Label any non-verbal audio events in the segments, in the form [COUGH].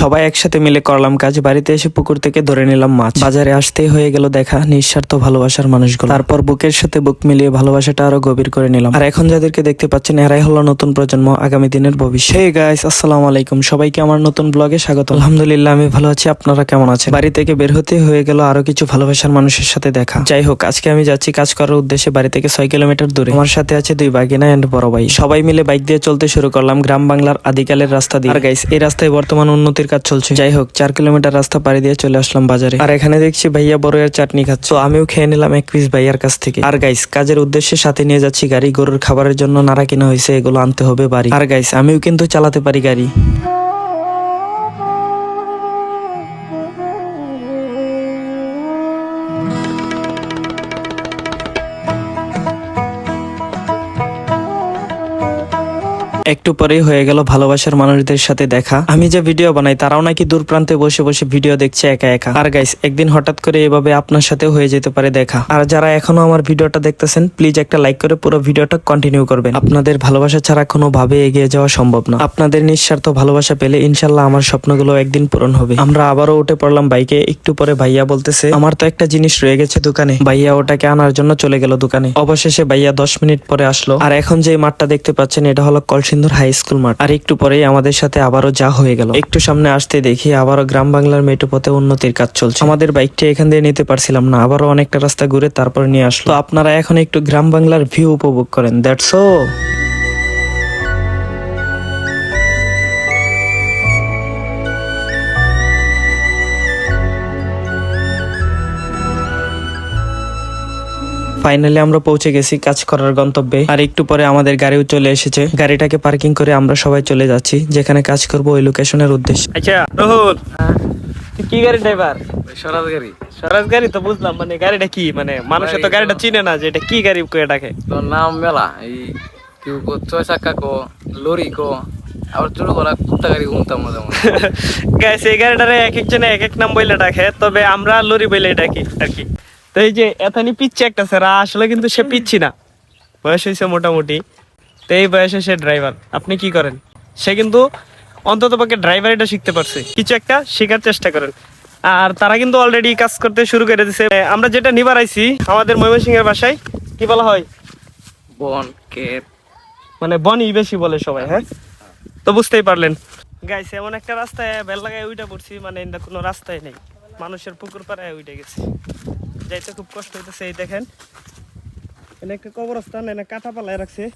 সবাই একসাথে মিলে করলাম কাজ। বাড়িতে এসে পুকুর থেকে ধরে নিলাম মাছ। বাজারে আসতেই হয়ে গেল দেখা, নিঃস্বার্থ ভালোবাসার মানুষগুলো। তারপর বুকের সাথে বুক মিলিয়ে ভালোবাসাটা আরও গভীর করে নিলাম। আর এখন যাদেরকে দেখতে পাচ্ছেন, এরাই হলো নতুন প্রজন্ম, আগামী দিনের ভবিষ্যৎ। হে গাইস আসসালামু আলাইকুম। সবাইকে আমার নতুন ব্লগে স্বাগত। আলহামদুলিল্লাহ, আমি ভালো আছি। আপনারা কেমন আছেন? বাড়ি থেকে বের হতে হয়ে গেল আরও কিছু ভালোবাসার মানুষের সাথে দেখা। যাই হোক, আজকে আমি যাচ্ছি কাজ করার উদ্দেশ্যে বাড়ি থেকে ছয় কিলোমিটার দূরে। আমার সাথে আছে দুই বাগিনা এন্ড বড় ভাই। সবাই মিলে বাইক দিয়ে চলতে শুরু করলাম গ্রাম বাংলার আদিকালের রাস্তা দিয়ে। আর গাইস এই রাস্তায় বর্তমান উন্নতির কাজ চলছে। যাই হোক, চার কিলোমিটার রাস্তা পাড়ি দিয়ে চলে আসলাম বাজারে। আর এখানে দেখছি ভাইয়া বড়ের চাটনি খাচ্ছে। আমিও খেয়ে নিলাম এক পিস ভাইয়ার কাছ থেকে। আর গাইস কাজের উদ্দেশ্যে সাথে নিয়ে যাচ্ছি গাড়ি। গরুর খাবারের জন্য নাড়া কিনা হয়েছে, এগুলো আনতে হবে বাড়ি। আর গাইস আমিও কিন্তু চালাতে পারি গাড়ি। একটু পরেই হয়ে গেল ভালোবাসার মানুষদের সাথে দেখা। আমি যে ভিডিও বানাই, তারাও নাকি দূর প্রান্তে বসে বসে ভিডিও দেখছে একা একা। আর গাইস একদিন হঠাৎ করে এভাবে আপনার সাথে হয়ে যেতে পারে দেখা। আর যারা এখনও আমার ভিডিওটা দেখতেছেন প্লিজ একটা লাইক করে পুরো ভিডিওটা কন্টিনিউ করবেন। আপনাদের ভালোবাসা ছাড়া কোনো ভাবে এগিয়ে যাওয়া সম্ভব না। আপনাদের নিঃস্বার্থ ভালোবাসা পেলে ইনশাল্লাহ আমার স্বপ্নগুলো একদিন পূরণ হবে। আমরা আবারও উঠে পড়লাম বাইকে, একটু পরে ভাইয়া বলতেছে, আমার তো একটা জিনিস রয়ে গেছে দোকানে। ভাইয়া ওটাকে আনার জন্য চলে গেল দোকানে। অবশেষে ভাইয়া দশ মিনিট পরে আসলো। আর এখন যে মাঠটা দেখতে পাচ্ছেন, এটা হলো কলসিন্দুর হাই স্কুল মাঠ। আর একটু পরেই আমাদের সাথে আবারও যা হয়ে গেল। একটু সামনে আসতে দেখি আবারও গ্রাম বাংলার মেটোপথে পথে উন্নতির কাজ চলছে। আমাদের বাইকটা এখান দিয়ে নিতে পারছিলাম না, আবারও অনেকটা রাস্তা ঘুরে তারপরে নিয়ে আসলো। আপনারা এখন একটু গ্রাম বাংলার ভিউ উপভোগ করেন, দ্যাটস ও ফাইনালি আমরা পৌঁছে গেছি কাজ করার গন্তব্যে। আর একটু পরে আমাদের গাড়িও চলে এসেছে। গাড়িটাকে পার্কিং করে আমরা সবাই চলে যাচ্ছি যেখানে কাজ করব ওই লোকেশনের উদ্দেশ্যে। আচ্ছা রহুল কি গাড়ি ড্রাইভার সরাজ গাড়ি। স্বরাজ গাড়ি তো বুঝলাম মানে গাড়িটা কি? মানে মানুষে তো গাড়িটা চিনে না যে এটা কি গাড়ি কয়ে ডাকে তোর নাম মেলা। এই কেউ কো ছয় চাক্কা কো লরি কো আবার ছোট করা কুত্তা গাড়ি ঘুমতাম মাঝে মাঝে [LAUGHS] গাইস এই গাড়িটারে এক একজনে এক এক নাম বইলে ডাকে তবে আমরা লরি বইলে ডাকি আর কি। তো এই যে এথানি পিচ্ছে একটা স্যার আসলে কিন্তু সে পিচ্ছি না। বয়স হয়েছে মোটামুটি। তো এই বয়সে সে ড্রাইভার আপনি কি করেন? সে কিন্তু অন্তত পক্ষে ড্রাইভার এটা শিখতে পারছে। কিছু একটা শেখার চেষ্টা করেন। আর তারা কিন্তু অলরেডি কাজ করতে শুরু করে দিছে। আমরা যেটা নিবার আইছি আমাদের ময়মনসিংহের বাসায় কি বলা হয়? বন কেপ মানে বনই বেশি বলে সবাই হ্যাঁ? তো বুঝতেই পারলেন। গাইছে এমন একটা রাস্তায় বেল লাগায় উইটা পড়ছি মানে এটা কোনো রাস্তায় নেই। মানুষের পুকুর পাড়ায় উঠে গেছে। যাইতে খুব কষ্ট হইতেছে এই দেখেন।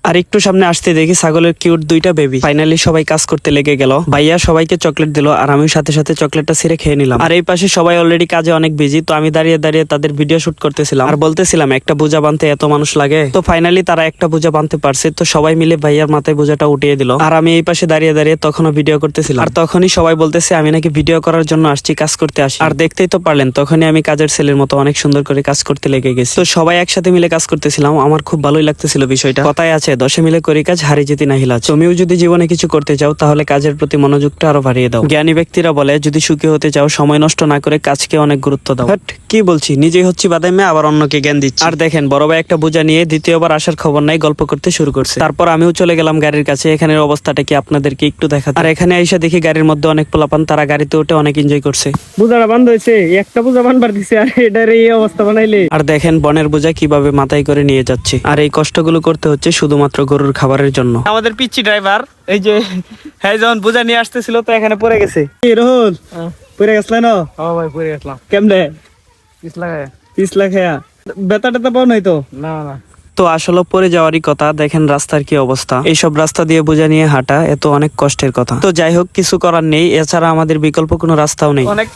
আর একটু সামনে আসতে দেখি ছাগলের কিউট দুইটা বেবি ফাইনালি সবাই কাজ করতে লেগে গেল। ভাইয়া সবাইকে চকলেট দিল আর আমি সাথে সাথে চকলেটটা খেয়ে নিলাম। আর এই পাশে সবাই অলরেডি কাজে অনেক বিজি তো আমি দাঁড়িয়ে দাঁড়িয়ে তাদের ভিডিও শুট করতেছিলাম। আর বলতেছিলাম, একটা বোঝা এত মানুষ লাগে? তো ফাইনালি তারা একটা বোঝা পারছে, তো সবাই মিলে ভাইয়ার মাথায় বোঝাটা উঠিয়ে দিল। আর আমি এই পাশে দাঁড়িয়ে দাঁড়িয়ে তখনও ভিডিও করতেছিলাম। আর তখনই সবাই বলতেছে, আমি নাকি ভিডিও করার জন্য আসছি, কাজ করতে আসি। আর দেখতেই তো পারলেন, তখনই আমি কাজের ছেলের মতো অনেক সুন্দর করে কাজ করতে লেগে গেছি। তো সবাই একসাথে মিলে কাজ করতেছিলাম। আমার খুব ভালোই লাগতেছিল বিষয়টা। কথায় আছে দশে মিলে করি কাজ হারি যেতে না হিলাজ তুমিও যদি জীবনে কিছু করতে চাও তাহলে কাজের প্রতি মনোযোগটা আরও বাড়িয়ে দাও। জ্ঞানী ব্যক্তিরা বলে যদি সুখী হতে চাও সময় নষ্ট না করে কাজকে অনেক গুরুত্ব দাও। বাট কি বলছি? নিজেই হচ্ছি বাদাই মেয়ে আবার অন্যকে জ্ঞান দিচ্ছি। আর দেখেন বড় ভাই একটা বোঝা নিয়ে দ্বিতীয়বার আসার খবর নাই গল্প করতে শুরু করছে। তারপর আমিও চলে গেলাম গাড়ির কাছে এখানের অবস্থাটা কি আপনাদেরকে একটু দেখা আর এখানে এসে দেখি গাড়ির মধ্যে অনেক পোলাপান তারা গাড়িতে উঠে অনেক এনজয় করছে। বুঝাটা বান্ধ হয়েছে একটা বুঝা বানবার দিছে আর এটার এই অবস্থা বানাইলে। আর দেখেন বনের বোঝা কীভাবে মাথায় করে নিয়ে যাচ্ছে। আর এই কষ্টগুলো করতে হচ্ছে শুধুমাত্র গরুর খাবারের জন্য। আমাদের পিচ্ছি ড্রাইভার এই যে হ্যাঁ যখন বোঝা নিয়ে আসতেছিল তো এখানে পড়ে গেছে। রোহন? পরে গেছলে না? ও ভাই পরে গেছিলাম। কেমনে? পিস লাগায় পিস লাখে বেতা টেতা পাও নাই তো? না না। তো আসলে পরে যাওয়ারই কথা দেখেন রাস্তার কি অবস্থা। এইসব রাস্তা দিয়ে বোঝা নিয়ে হাঁটা এত অনেক কষ্টের কথা। তো যাই হোক কিছু করার নেই এছাড়া আমাদের বিকল্প কোনো রাস্তাও নেই। অনেক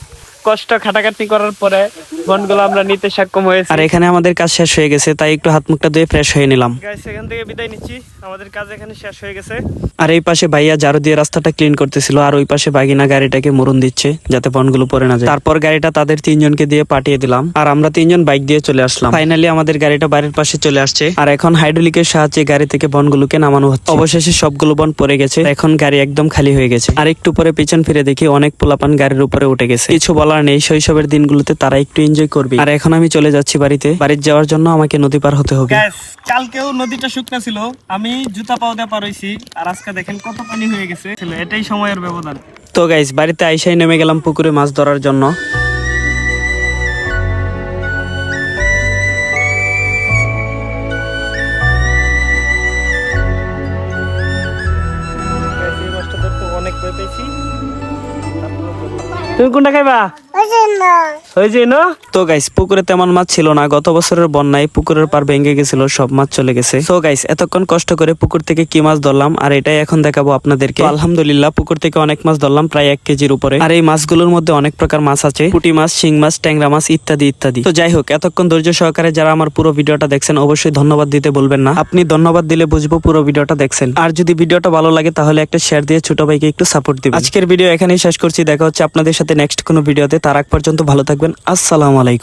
কষ্ট খাটাখাটি করার পরে বনগুলো আমরা নিতে সক্ষম হয়েছি। আর এখানে আমাদের কাজ শেষ হয়ে গেছে তাই একটু হাত মুখটা ধুয়ে ফ্রেশ হয়ে নিলাম। গাইস এখান থেকে বিদায় নিচ্ছি। আমাদের কাজ এখানে শেষ হয়ে গেছে। আর এই পাশে ভাইয়া ঝাড়ু দিয়ে রাস্তাটা ক্লিন করতেছিল আর ওই পাশে বাগিনা গাড়িটাকে মরুন দিচ্ছে যাতে বনগুলো পড়ে না যায়। তারপর গাড়িটা তাদের তিনজনকে দিয়ে পাঠিয়ে দিলাম আর আমরা তিনজন বাইক দিয়ে চলে আসলাম। ফাইনালি আমাদের গাড়িটা বাড়ির পাশে চলে আসছে আর এখন হাইড্রোলিকের সাহায্যে গাড়ি থেকে বনগুলোকে নামানো হচ্ছে। অবশেষে সবগুলো বন পড়ে গেছে এখন গাড়ি একদম খালি হয়ে গেছে। আর একটু পরে পিছন ফিরে দেখি অনেক পোলাপান গাড়ির উপরে উঠে গেছে। কিছু বলার নেই শৈশবের দিনগুলোতে তারা একটু এনজয় করবে আর এখন আমি চলে যাচ্ছি বাড়িতে। বাড়িতে যাওয়ার জন্য আমাকে নদী পার হতে হবে। কালকেও নদীটা শুকনা ছিল। আমি জুতা পাও দিয়ে পার হইছি। আর আজকে দেখেন কত পানি হয়ে গেছে। এটাই সময়ের ব্যবধান। তো গাইস বাড়িতে আইসাই নেমে গেলাম পুকুরে মাছ ধরার জন্য। এই। তুমি কোনটা খাইবা? ওই যে না? তো গাইস পুকুরে তেমন মাছ ছিল না। গত বছরের বন্যায় পুকুরের পার ভেঙে গেছিল, সব মাছ চলে গেছে। তো গাইস এতক্ষণ কষ্ট করে পুকুর থেকে কি মাছ ধরলাম, আর এটাই এখন দেখাবো আপনাদেরকে। আলহামদুলিল্লাহ, পুকুর থেকে অনেক মাছ ধরলাম, প্রায় এক কেজির উপরে। আর এই মাছগুলোর মধ্যে অনেক প্রকার মাছ আছে। পুঁটি মাছ, শিং মাছ, ট্যাংরা মাছ, ইত্যাদি ইত্যাদি। তো যাই হোক, এতক্ষণ ধৈর্য সহকারে যারা আমার পুরো ভিডিওটা দেখছেন, অবশ্যই ধন্যবাদ দিতে বলবেন না। আপনি ধন্যবাদ দিলে বুঝব পুরো ভিডিওটা দেখছেন। আর যদি ভিডিওটা ভালো লাগে, তাহলে একটা শেয়ার দিয়ে ছোট ভাইকে একটু সাপোর্ট দিবেন। আজকের ভিডিও এখানেই শেষ করছি। দেখা হচ্ছে আপনাদের সাথে নেক্সট কোনো ভিডিওতে তার আগ পর্যন্ত ভালো থাকবেন। আসসালামু আলাইকুম।